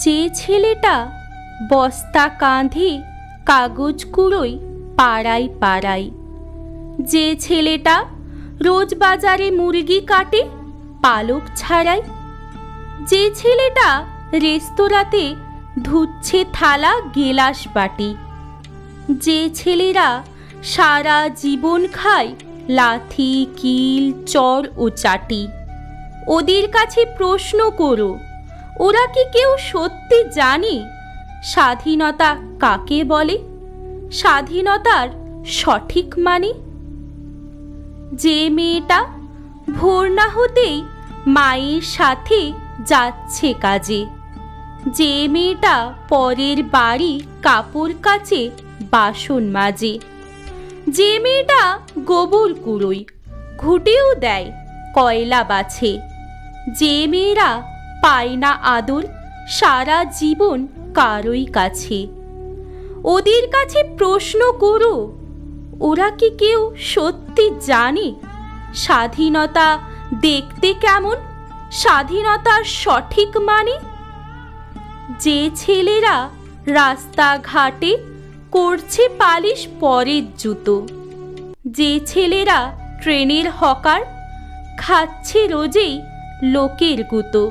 যে ছেলেটা বস্তা কাঁধে কাগজ কুড়োয় পাড়ায় পাড়ায়। যে ছেলেটা রোজ বাজারে মুরগি কাটে, পালক ছাড়াই যে ছেলেটা রেস্তোরাঁতে ধুচ্ছে থালা, গেলাস বাটি। যে ছেলেরা সারা জীবন খায়, লাথি, কিল, চর ও চাটি। ওদের কাছে প্রশ্ন করো ওরা কি কেউ সত্যি জানে? স্বাধীনতা কাকে বলে? স্বাধীনতার সঠিক মানে? যে মেয়েটা ভোর না হতেই মায়ের সাথে যাচ্ছে কাজে। যে মেয়েটা পরের বাড়ি কাপড় কাচে, বাসন মাজে। যে মেয়েটা গোবর কুড়োয়, ঘুটেও দেয়, কয়লা বাছে। যে মেয়েরা পায় না আদর সারা জীবন কারোই কাছে। ওদের কাছে প্রশ্ন করো, ওরা কি কেউ সত্যি জানে? স্বাধীনতা দেখতে কেমন? স্বাধীনতার সঠিক মানে? যে ছেলেরা রাস্তাঘাটে করছে পালিশ পরের জুতো। যে ছেলেরা ট্রেনের হকার, খাচ্ছে রোজেই লোকের গুতো।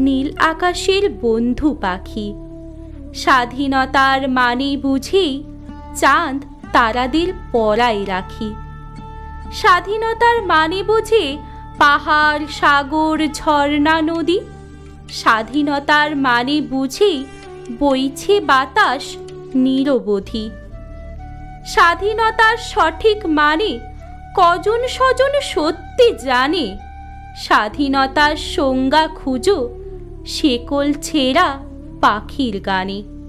নীল আকাশের বন্ধু পাখি। স্বাধীনতার মানে বুঝেই চাঁদ তারাদের পরায় রাখি। স্বাধীনতার মানে বুঝে পাহাড়, সাগর, ঝর্ণা, নদী। স্বাধীনতার মানে বুঝেই বইছে বাতাস, নিরবধি। স্বাধীনতার সঠিক মানে কজন স্বজন সত্যি জানে। স্বাধীনতার সংজ্ঞা খুঁজো শেকল ছেঁড়া পাখির গানে।